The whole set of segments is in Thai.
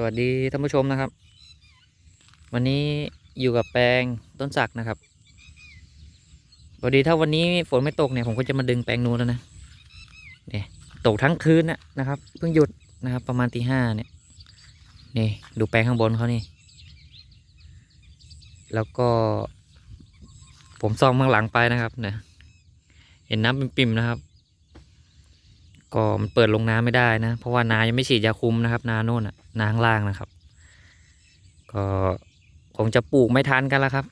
สวัสดีท่านผู้ชมนะครับ วันนี้อยู่กับแปลงต้นสักนะครับพอดีถ้าวันนี้ฝนไม่ตกเนี่ยผมก็จะมาดึงแปลงนู้นแล้วนะเนี่ยตกทั้งคืนนะนะครับเพิ่งหยุดนะครับ ประมาณตีห้าเนี่ยนี่ดูแปลงข้างบนเขานี่ แล้วก็ ผมซ่อมข้างหลังไปนะครับเนี่ยเห็นน้ำเป็นปิ่มนะครับ ก็มันเปิดลงน้ำไม่ได้นะ เพราะว่านายังไม่ฉีดยาคุมนะครับ นาโน่นอะนาข้างล่างนะครับ ก็คงจะปลูกไม่ทันกันแล้วครับ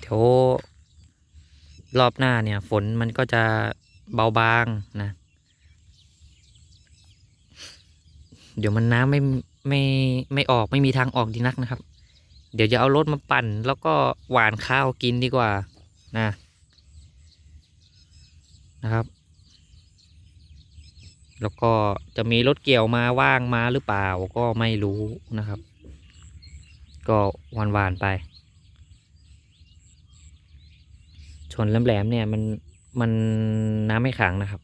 เดี๋ยวรอบหน้าเนี่ย ฝนมันก็จะเบาบางนะ เดี๋ยวมันน้ำไม่ไม่ไม่ออกไม่มีทางออกดีนักนะครับ เดี๋ยวจะเอารถมาปั่น แล้วก็หวานข้าวกินดีกว่านะนะครับ แล้วก็จะมีรถเกี่ยวมาว่างมาหรือเปล่าก็ไม่รู้นะครับ ก็วันวานๆไปชนแหลมๆเนี่ยมันมันน้ำไม่ขังนะครับ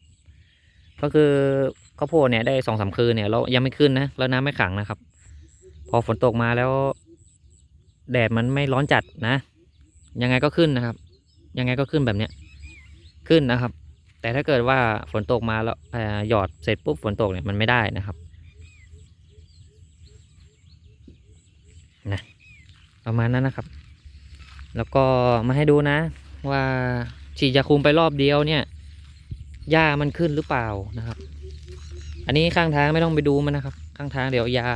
ก็คือข้าวโพดเนี่ยได้สองสามคืนเนี่ยเรายังไม่ขึ้นนะแล้วน้ำไม่ขังนะครับ พอฝนตกมาแล้ว แดดมันไม่ร้อนจัดนะ ยังไงก็ขึ้นนะครับ ยังไงก็ขึ้นแบบเนี้ยขึ้นนะครับ แต่ถ้าเกิดว่าฝนตกมาแล้วหยอดเสร็จปุ๊บฝนตกเนี่ยมันไม่ได้นะครับนะประมาณนั้นนะครับ แล้วก็มาให้ดูนะ ว่าฉีดยาคุมไปรอบเดียวเนี่ยหญ้ามันขึ้นหรือเปล่านะครับ อันนี้ข้างทางไม่ต้องไปดูมันนะครับ ข้างทางเดี๋ยวยา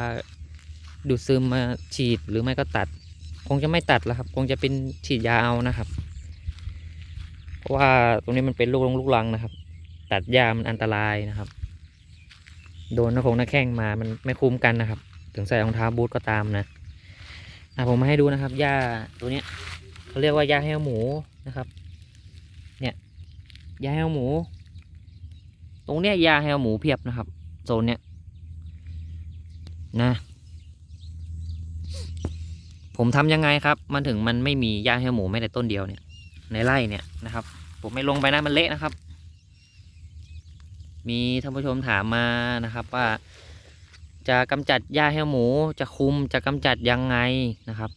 ดูดซึมมาฉีดหรือไม่ก็ตัด คงจะไม่ตัดแล้วครับ คงจะเป็นฉีดยาเอานะครับ ราะว่าตรงนี้มันเป็นลูกลงลูกลังนะครับ ตัดหญ้ามันอันตรายนะครับ โดนหน้าคงหน้าแข้งมามันไม่คุ้มกันนะครับ ถึงใส่รองเท้าบูทก็ตามนะอะผมมาให้ดูนะครับหญ้าตัวเนี้ยเขาเรียกว่าหญ้าแห้วหมูนะครับ เนี่ยหญ้าแห้วหมู ตรงเนี้ยหญ้าแห้วหมูเพียบนะครับโซนเนี้ยนะผมทำยังไงครับ มันถึงมันไม่มีหญ้าแห้วหมูไม่แต่ต้นเดียวเนี่ย ในไร่เนี่ยนะครับ ผมไม่ลงไปนะมันเละนะครับ มีท่านผู้ชมถามมานะครับว่า จะกำจัดหญ้าแห้วหมู จะคุมจะกำจัดยังไงนะครับ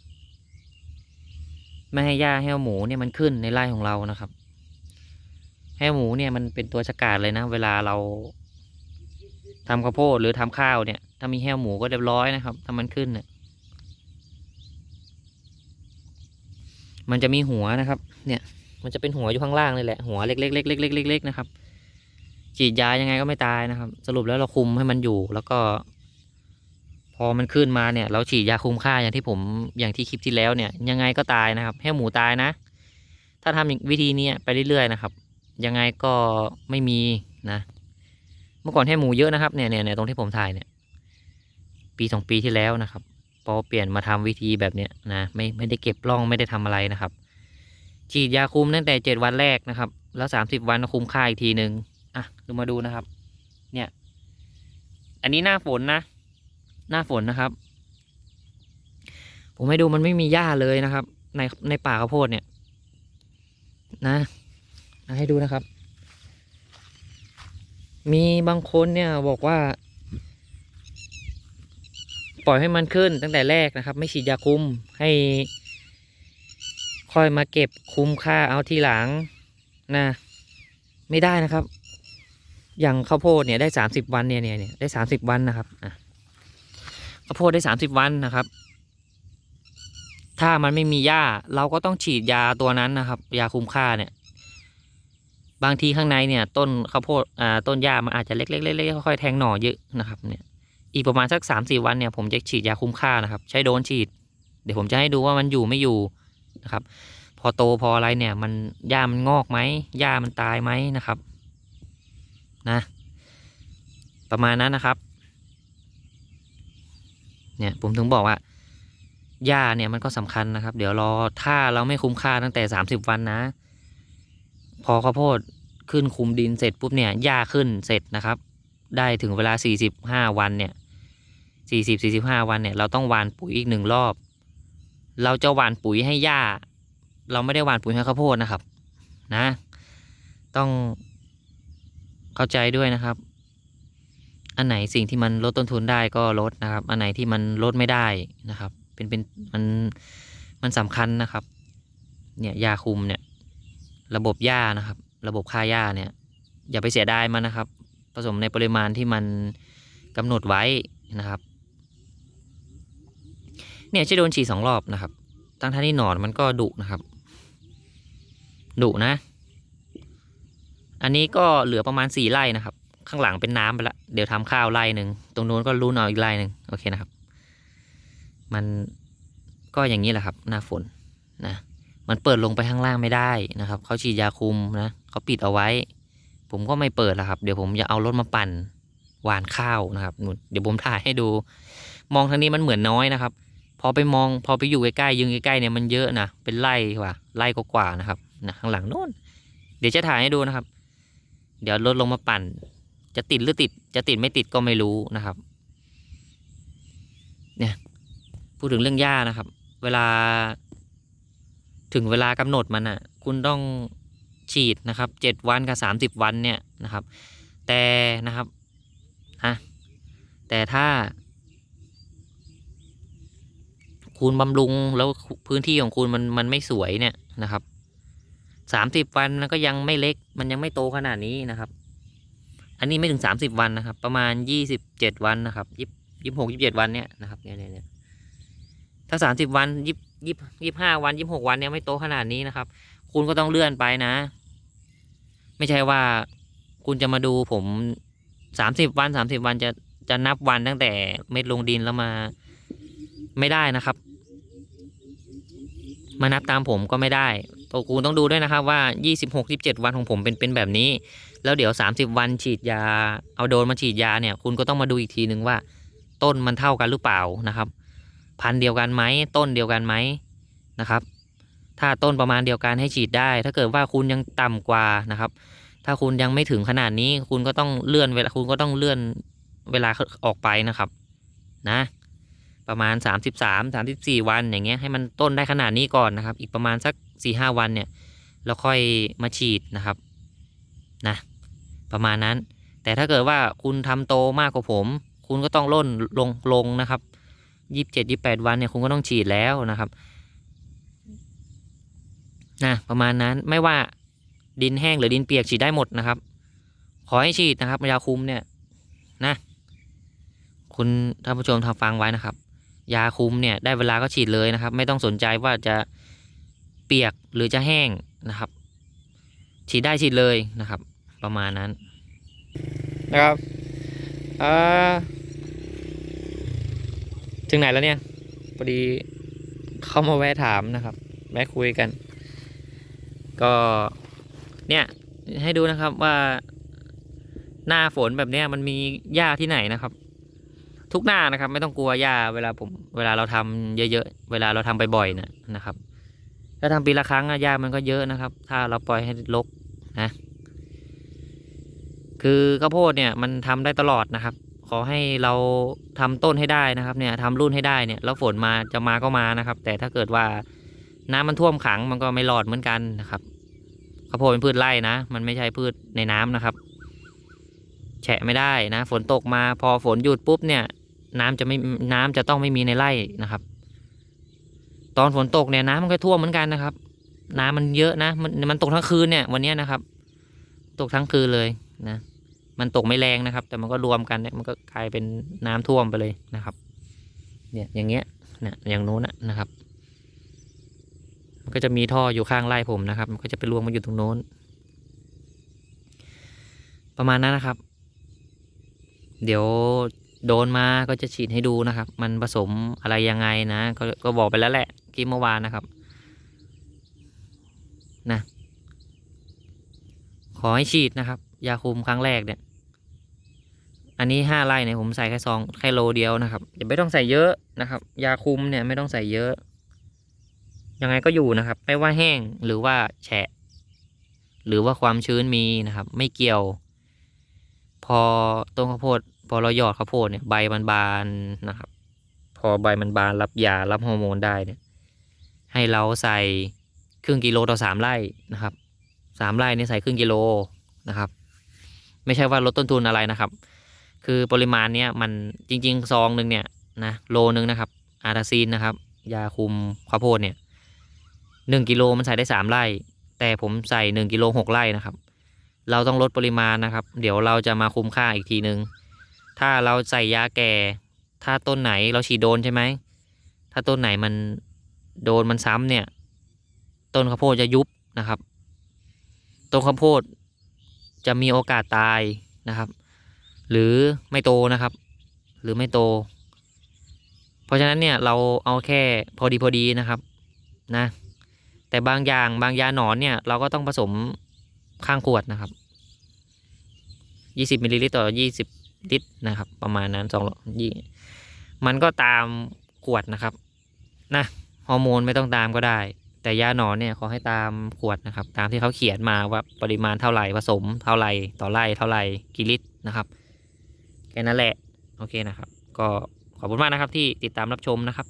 ไม่ให้หญ้าแห้วหมูเนี่ยมันขึ้นในไร่ของเรานะครับแห้วหมูเนี่ยมันเป็นตัวฉกาจเลยนะ เวลาเราทำข้าวโพดหรือทำข้าวเนี่ย ถ้ามีแห้วหมูก็เรียบร้อยนะครับ ถ้ามันขึ้นเนี่ยมันจะมีหัวนะครับ เนี่ยมันจะเป็นหัวอยู่ข้างล่างเลยแหละหัวเล็กๆๆๆๆๆๆนะครับฉีดยายังไงก็ไม่ตายนะครับ สรุปแล้วเราคุมให้มันอยู่แล้วก็ พอมันขึ้นมาเนี่ย เราฉีดยาคุมค่าอย่างที่ผมอย่างที่คลิปที่แล้วเนี่ย ยังไงก็ตายนะครับ ให้หมูตายนะ ถ้าทำอย่าวิธีนี้ไปเรื่อยๆนะครับ ยังไงก็ไม่มีนะ เมื่อก่อนให้หมูเยอะนะครับเนี่ยเนี่ยตรงที่ผมถ่ายเนี่ย ปีสองปีที่แล้วนะครับพอเปลี่ยนมาทำวิธีแบบเนี้ยนะไม่ไม่ได้เก็บร่องไม่ได้ทำอะไรนะครับ ฉีดยาคุมตั้งแต่เจ็ดวันแรกนะครับ แล้วสามสิบวันคุมค่าอีกทีหนึ่งอะดูมาดูนะครับ เนี่ย อันนี้หน้าฝนนะ หน้าฝนนะครับ ผมให้ดูมันไม่มีหญ้าเลยนะครับ ในในป่าข้าวโพดเนี่ย นะอะให้ดูนะครับ มีบางคนเนี่ยบอกว่า ปล่อยให้มันขึ้นตั้งแต่แรกนะครับ ไม่ฉีดยาคุมให้ ค่อยมาเก็บคุ้มค่าเอาทีหลังนะไม่ได้นะครับ อย่างข้าวโพดเนี่ยได้สามสิบวันเนี่ยเนี่ยได้สามสิบวันนะครับอะข้าวโพดได้สามสิบวันนะครับ ถ้ามันไม่มีหญ้าเราก็ต้องฉีดยาตัวนั้นนะครับ ยาคุ้มค่าเนี่ย บางทีข้างในเนี่ย ต้นข้าวโพดอ่าต้นหญ้ามันอาจจะเล็กๆๆๆค่อยๆแทงหน่อเยอะนะครับ เนี่ย อีกประมาณสักสามสี่วันเนี่ยผมจะฉีดยาคุ้มค่านะครับ ใช้โดนฉีด เดี๋ยวผมจะให้ดูว่ามันอยู่ไม่อยู่ นะครับ พอโตพออะไรเนี่ย มันหญ้ามันงอกไหมหญ้ามันตายไหมนะครับ นะ ประมาณนั้นนะครับ เนี่ยผมถึงบอกว่าหญ้าเนี่ยมันก็สำคัญนะครับ เดี๋ยวรอถ้าเราไม่คุ้มค่าตั้งแต่สามสิบวันนะ พอข้าวโพดขึ้นคุมดินเสร็จปุ๊บเนี่ยหญ้าขึ้นเสร็จนะครับ ได้ถึงเวลา45วันเนี่ย40 45วันเนี่ย เราต้องหวานปุ๋ยอีกหนึ่งรอบ เราจะหว่านปุ๋ยให้หญ้า เราไม่ได้หว่านปุ๋ยให้ข้าวโพดนะครับ นะ ต้องเข้าใจด้วยนะครับ อันไหนสิ่งที่มันลดต้นทุนได้ก็ลดนะครับ อันไหนที่มันลดไม่ได้นะครับ เป็นเป็นมันมันสำคัญนะครับ เนี่ยยาคุมเนี่ย ระบบหญ้านะครับ ระบบค่าหญ้าเนี่ย อย่าไปเสียดายมันนะครับ ผสมในปริมาณที่มันกำหนดไว้นะครับ เนี่ยจะโดนฉีดสองรอบนะครับทั้งท่าที่หนอนมันก็ดุนะครับดุนะ อันนี้ก็เหลือประมาณสี่ไร่นะครับ ข้างหลังเป็นน้ำไปละเดี๋ยวทำข้าวไร่หนึ่งตรงนู้นก็รู้นเอาอีกไร่หนึ่งโอเคนะครับ มันก็อย่างนี้แหละครับ หน้าฝนนะมันเปิดลงไปข้างล่างไม่ได้นะครับเขาฉีดยาคุมนะเขาปิดเอาไว้ ผมก็ไม่เปิดแล้วครับ เดี๋ยวผมจะเอารถมาปั่นหวานข้าวนะครับเดี๋ยวผมถ่ายให้ดู มองทางนี้มันเหมือนน้อยนะครับ พอไปมองพอไปอยู่ใกล้ๆยืนใกล้ๆเนี่ยมันเยอะนะเป็นไร่กว่าไร่กว่านะครับนะข้างหลังโน้นเดี๋ยวจะถ่ายให้ดูนะครับ เดี๋ยวรถลงมาปั่น จะติดหรือติด จะติดไม่ติดก็ไม่รู้นะครับ เนี่ยพูดถึงเรื่องหญ้านะครับ เวลา ถึงเวลากำหนดมันอะ คุณต้องฉีดนะครับเจ็ดวันกับสามสิบวันเนี่ยนะครับ แต่นะครับฮะแต่ถ้า คุณบำรุงแล้วพื้นที่ของคุณมันมันไม่สวยเนี่ยนะครับสามสิบวันมันก็ยังไม่เล็ก มันยังไม่โตขนาดนี้นะครับ อันนี้ไม่ถึงสามสิบวันนะครับ ประมาณยี่สิบเจ็ดวันนะครับยี่ยี่หกยี่เจ็ดวันเนี่ยนะครับเนี่ยเนี่ยถ้าสามสิบวันยี่ยี่ยี่ห้าวันยี่หกวันเนี่ยไม่โตขนาดนี้นะครับ คุณก็ต้องเลื่อนไปนะ ไม่ใช่ว่าคุณจะมาดูผมสามสิบวันสามสิบวันจะจะนับวันตั้งแต่เม็ดลงดินแล้วมาไม่ได้นะครับ มานับตามผมก็ไม่ได้ตัวคุณต้องดูด้วยนะครับว่า 26 27 วันของผมเป็นเป็นแบบนี้ แล้วเดี๋ยว 30 วันฉีดยา เอาโดนมาฉีดยาเนี่ย คุณก็ต้องมาดูอีกทีหนึ่งว่า ต้นมันเท่ากันหรือเปล่านะครับ พันเดียวกันไหมต้นเดียวกันไหมนะครับ ถ้าต้นประมาณเดียวกันให้ฉีดได้ ถ้าเกิดว่าคุณยังต่ำกว่านะครับ ถ้าคุณยังไม่ถึงขนาดนี้ คุณก็ต้องเลื่อนเวลาคุณก็ต้องเลื่อนเวลาออกไปนะครับ นะ ประมาณ 33 34 วันอย่างเงี้ยให้มันต้นได้ขนาดนี้ก่อนนะครับ อีกประมาณสัก 4-5 วันเนี่ยเราค่อยมาฉีดนะครับนะประมาณนั้น แต่ถ้าเกิดว่าคุณทำโตมากกว่าผม คุณก็ต้องล่นลงลงนะครับ27 28วันเนี่ยคุณก็ต้องฉีดแล้วนะครับนะประมาณนั้นไม่ว่าดินแห้งหรือดินเปียกฉีดได้หมดนะครับ ขอให้ฉีดนะครับยาคุมเนี่ยนะ คุณท่านผู้ชมทำฟังไว้นะครับ ยาคุมเนี่ยได้เวลาก็ฉีดเลยนะครับ ไม่ต้องสนใจว่าจะเปียกหรือจะแห้งนะครับ ฉีดได้ฉีดเลยนะครับ ประมาณนั้นนะครับอ่าถึงไหนแล้วเนี่ยพอดีเข้ามาแวะถามนะครับแวะคุยกัน ก็เนี่ยให้ดูนะครับว่าหน้าฝนแบบเนี้ยมันมีหญ้าที่ไหนนะครับ ทุกหน้านะครับ ไม่ต้องกลัวหญ้าเวลาผมเวลาเราทำเยอะๆเวลาเราทำบ่อยๆนะนะครับ ถ้าทำปีละครั้งหญ้ามันก็เยอะนะครับ ถ้าเราปล่อยให้รกนะ คือข้าวโพดเนี่ยมันทำได้ตลอดนะครับ ขอให้เราทำต้นให้ได้นะครับ เนี่ยทำรุ่นให้ได้เนี่ยแล้วฝนมาจะมาก็มานะครับ แต่ถ้าเกิดว่าน้ำมันท่วมขังมันก็ไม่รอดเหมือนกันนะครับข้าวโพดเป็นพืชไร่นะ มันไม่ใช่พืชในน้ำนะครับ แฉะไม่ได้นะ ฝนตกมาพอฝนหยุดปุ๊บเนี่ย น้ำจะไม่น้ำจะต้องไม่มีในไร่นะครับ ตอนฝนตกเนี่ยน้ำมันก็ท่วมเหมือนกันนะครับ น้ำมันเยอะนะมันมันตกทั้งคืนเนี่ยวันนี้นะครับ ตกทั้งคืนเลยนะมันตกไม่แรงนะครับ แต่มันก็รวมกันเนี่ยมันก็กลายเป็นน้ำท่วมไปเลยนะครับ เนี่ยอย่างเงี้ยเนี่ยอย่างนู้นนะนะครับ มันก็จะมีท่ออยู่ข้างไร่ผมนะครับ มันก็จะไปรวมมาอยู่ตรงโน้น ประมาณนั้นนะครับ เดี๋ยว โดนมาก็จะฉีดให้ดูนะครับ มันผสมอะไรยังไงนะก็ก็บอกไปแล้วแหละกี้เมื่อวานนะครับนะขอให้ฉีดนะครับ ยาคุมครั้งแรกเนี่ย อันนี้ห้าไร่เนี่ยผมใส่แค่ซองแค่โลเดียวนะครับอย่าไม่ต้องใส่เยอะนะครับ ยาคุมเนี่ยไม่ต้องใส่เยอะ ยังไงก็อยู่นะครับ ไม่ว่าแห้งหรือว่าแฉะ หรือว่าความชื้นมีนะครับ ไม่เกี่ยว พอต้นข้าวโพด พอเราหยอดข้าวโพดเนี่ยใบมันบานนะครับ พอใบมันบานรับยารับฮอร์โมนได้เนี่ย ให้เราใส่ครึ่งกิโลต่อสามไร่นะครับสามไร่เนี่ยใส่ครึ่งกิโลนะครับ ไม่ใช่ว่าลดต้นทุนอะไรนะครับ คือปริมาณเนี้ยมันจริงๆซองหนึ่งเนี่ยนะโลนึงนะครับ อาราซีนนะครับ ยาคุมข้าวโพดเนี่ยหนึ่งกิโลมันใส่ได้สามไร่ แต่ผมใส่หนึ่งกิโลหกไร่นะครับ เราต้องลดปริมาณนะครับ เดี๋ยวเราจะมาคุมค่าอีกทีนึง ถ้าเราใส่ยาแก่ ถ้าต้นไหนเราฉีดโดนใช่ไหม ถ้าต้นไหนมันโดนมันซ้ำเนี่ย ต้นข้าวโพดจะยุบนะครับ ต้นข้าวโพดจะมีโอกาสตายนะครับ หรือไม่โตนะครับ หรือไม่โต เพราะฉะนั้นเนี่ยเราเอาแค่พอดีพอดีนะครับนะ แต่บางอย่างบางยาหนอนเนี่ยเราก็ต้องผสมข้างขวดนะครับยี่สิบมิลลิลิตรต่อยี่สิบ ลิตรนะครับ ประมาณนั้นสองยี่มันก็ตามขวดนะครับนะฮอร์โมนไม่ต้องตามก็ได้ แต่ยาหนอนเนี่ยขอให้ตามขวดนะครับ ตามที่เขาเขียนมาว่าปริมาณเท่าไหร่ผสมเท่าไหร่ต่อไร่เท่าไหร่กี่ลิตรนะครับแค่นั้นแหละโอเคนะครับ ก็ขอบคุณมากนะครับที่ติดตามรับชมนะครับ